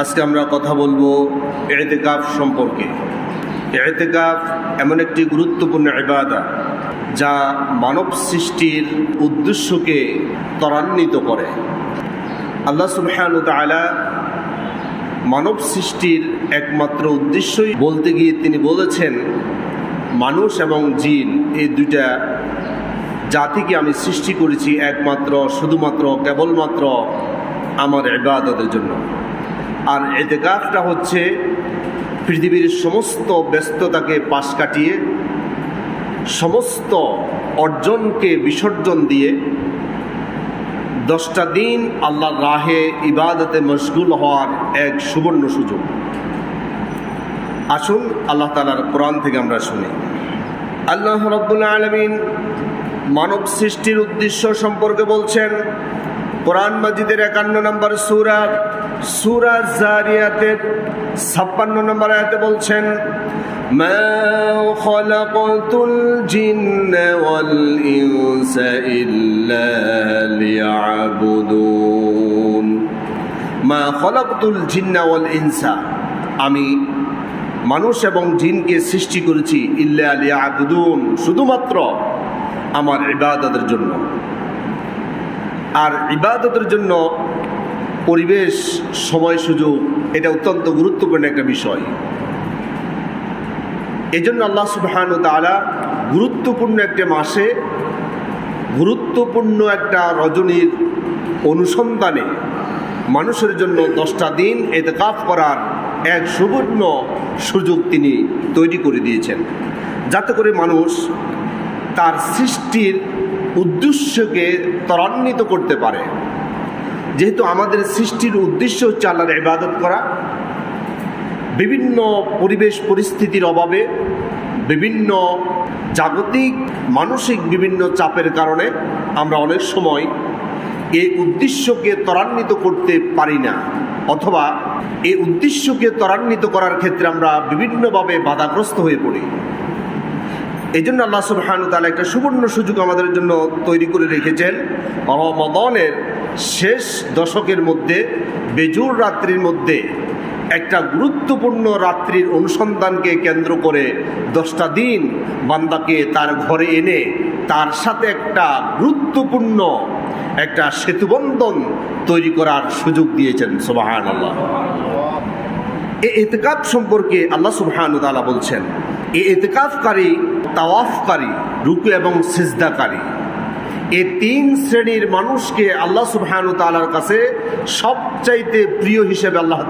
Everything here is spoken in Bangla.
আজকে আমরা কথা বলব এতেকাফ সম্পর্কে। এতেকাফ এমন একটি গুরুত্বপূর্ণ ইবাদা যা মানব সৃষ্টির উদ্দেশ্যকে ত্বরান্বিত করে। আল্লাহ সুবহান তাআলা মানব সৃষ্টির একমাত্র উদ্দেশ্যই বলতে গিয়ে তিনি বলেছেন, মানুষ এবং জিন এই দুইটা জাতিকে আমি সৃষ্টি করেছি একমাত্র, শুধুমাত্র, কেবলমাত্র আমার ইবাদতের জন্য। আর এতেকাফটা হচ্ছে পৃথিবীর সমস্ত ব্যস্ততাকে পাশ কাটিয়ে, সমস্ত অর্জনকে বিসর্জন দিয়ে দশটা দিন আল্লাহর রাহে ইবাদতে মশগুল হওয়ার এক সুবর্ণ সুযোগ। আসুন আল্লাহ তালার কোরআন থেকে আমরা শুনি। আল্লাহ রব্বুল আলমিন মানব সৃষ্টির উদ্দেশ্য সম্পর্কে বলছেন কোরআন মাজিদের একান্ন নম্বর সুরা সুরা জারিয়াতের ছাপ্পান্ন নম্বর আয়াতে বলছেন ما خلقت الجن والإنس إلا ليعبدون ما خلقت الجن والإنس আমি মানুষ এবং জিনকে সৃষ্টি করেছি ইল্লা আলিয়া আবুদুন শুধুমাত্র আমার ইবাদতের জন্য আর ইবাদতের জন্য পরিবেশ, সময়, সুযোগ, এটা অত্যন্ত গুরুত্বপূর্ণ একটা বিষয়। এই জন্য আল্লাহ সুবহান তালা গুরুত্বপূর্ণ একটা মাসে গুরুত্বপূর্ণ একটা রজনীর অনুসন্ধানে মানুষের জন্য দশটা দিন এতেকাফ করার এক সুবর্ণ সুযোগ তিনি তৈরি করে দিয়েছেন। যাতে করে মানুষ তার সৃষ্টির উদ্দেশ্যকে ত্বরান্বিত করতে পারে। যেহেতু আমাদের সৃষ্টির উদ্দেশ্য হচ্ছে আল্লাহর ইবাদত করা, বিভিন্ন পরিবেশ পরিস্থিতির অভাবে, বিভিন্ন জাগতিক, মানসিক বিভিন্ন চাপের কারণে আমরা অনেক সময় এই উদ্দেশ্যকে ত্বরান্বিত করতে পারি না, অথবা এই উদ্দেশ্যকে ত্বরান্বিত করার ক্ষেত্রে আমরা বিভিন্নভাবে বাধাগ্রস্ত হয়ে পড়ি। এই জন্য আল্লাহ সুবহানু তালা একটা সুবর্ণ সুযোগ আমাদের জন্য তৈরি করে রেখেছেন। রমদনের শেষ দশকের মধ্যে, বেজুর রাত্রির মধ্যে একটা গুরুত্বপূর্ণ রাত্রির অনুসন্ধানকে কেন্দ্র করে দশটা দিন বান্দাকে তার ঘরে এনে তার সাথে একটা গুরুত্বপূর্ণ একটা সেতুবন্ধন তৈরি করার সুযোগ দিয়েছেন সুবাহান আল্লাহ এই এতেকাফ সম্পর্কে আল্লাহ সুবহানুতালা বলছেন এতেকাফকারী তাওয়াফকারী, রুকু এবং সিজদাকারী। এ তিন শ্রেণির মানুষকে আল্লাহ সুবহানুতালার কাছে সবচাইতে প্রিয় হিসেবে আল্লাহ